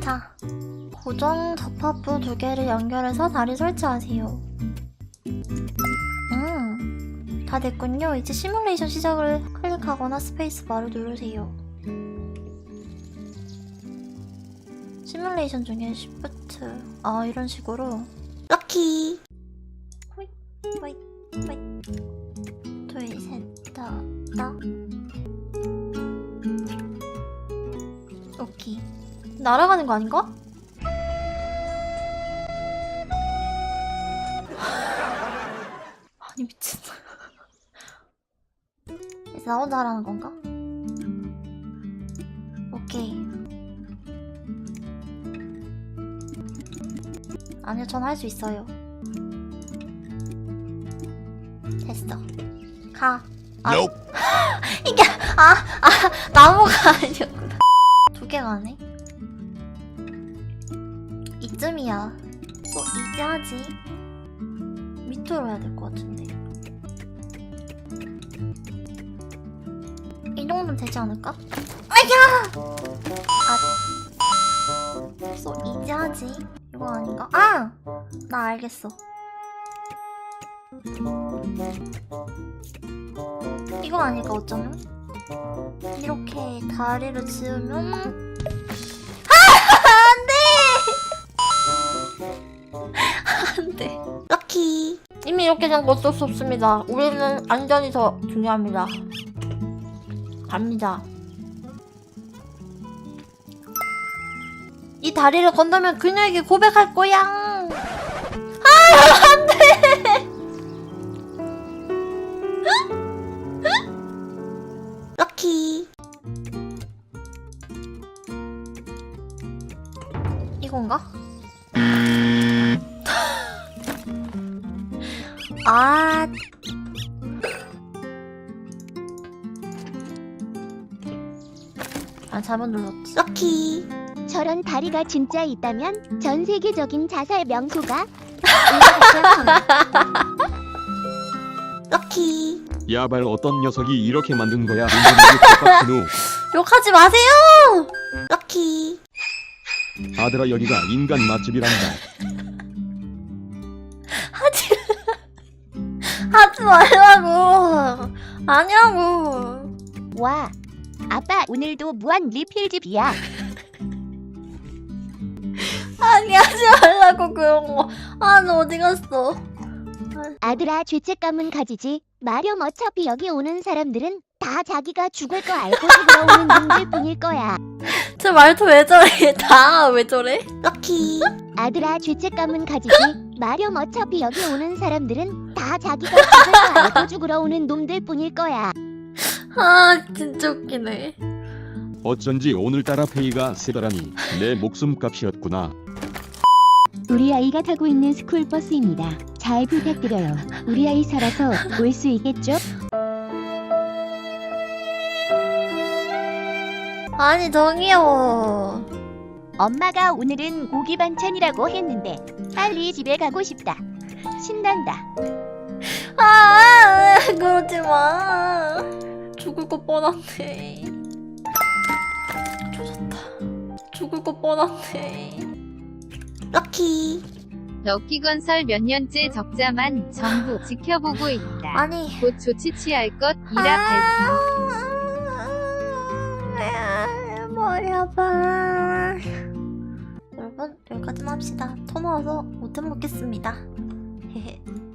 자, 고정 접합부 두 개를 연결해서 다리 설치하세요. 음, 다 됐군요. 이제 시뮬레이션 시작을 클릭하거나 스페이스 바를 누르세요. 시뮬레이션 중에 Shift, 아 이런 식으로 럭키. 호잇, 호잇, 호잇. 둘, 셋, 다, 다. 오케이. 날아가는 거 아닌가? 아니 미친. 이제 나 혼자 하라는 건가? 오케이. 아니요, 전 할 수 있어요. 됐어. 가. 아, 이게 아, 아 나무가 아니었구나. 두 개가 안 해? 이쯤이야. 또 이제 하지. 밑으로 해야 될 것 같은데. 이 정도면 되지 않을까? 아야! 아, 또 이제 하지. 이거 아닌가? 아! 나 알겠어. 이거 아닐까 어쩌면? 이렇게 다리를 지으면 돼! 안 돼. 럭키. 이미 이렇게 된거 어쩔 수 없습니다. 우리는 안전이 더 중요합니다. 갑니다. 이 다리를 건너면 그녀에게 고백할 거야. 아, 안 돼! 럭키. 이건가? 아. 아, 잘못 눌렀지. 럭키. 저런 다리가 진짜 있다면 전 세계적인 자살 명소가. 럭키. 야발 어떤 녀석이 이렇게 만든 거야 후 욕하지 마세요! 럭키. 아들아 여기가 인간 맛집이란다 말라고. 아냐고. 와 아빠 오늘도 무한 리필집이야 아니, 하지 말라고, 그런 거. 아, 너 어디 갔어? 아들아 죄책감은 가지지 마렴 어차피 여기 오는 사람들은 다 자기가 죽을 거 알고 들어오는 놈들 뿐일 거야 저 말투 왜 저래? 다 왜 저래? 럭키. 아들아 죄책감은 가지지 마렴 어차피 여기 오는 사람들은 다 자기가 죽을 거 알고 죽으러 오는 놈들 뿐일 거야 아, 진짜 웃기네. 어쩐지 오늘따라 페이가 세더라니 내 목숨값이었구나 우리 아이가 타고 있는 스쿨버스입니다. 잘 부탁드려요. 우리 아이 살아서 올 수 있겠죠? 아니, 저기요. 엄마가 오늘은 고기 반찬이라고 했는데 빨리 집에 가고 싶다. 신난다. 아, 그러지 마. 죽을 거 뻔한데. 조졌다. 죽을 거 뻔한데. 럭키. 럭키 건설 몇 년째 적자만 정부 지켜보고 있다. 아니. 곧 조치 취할 것이라 발표. 아, 머리 아파. 합시다. 토 나와서 못 해 먹겠습니다. 헤헤.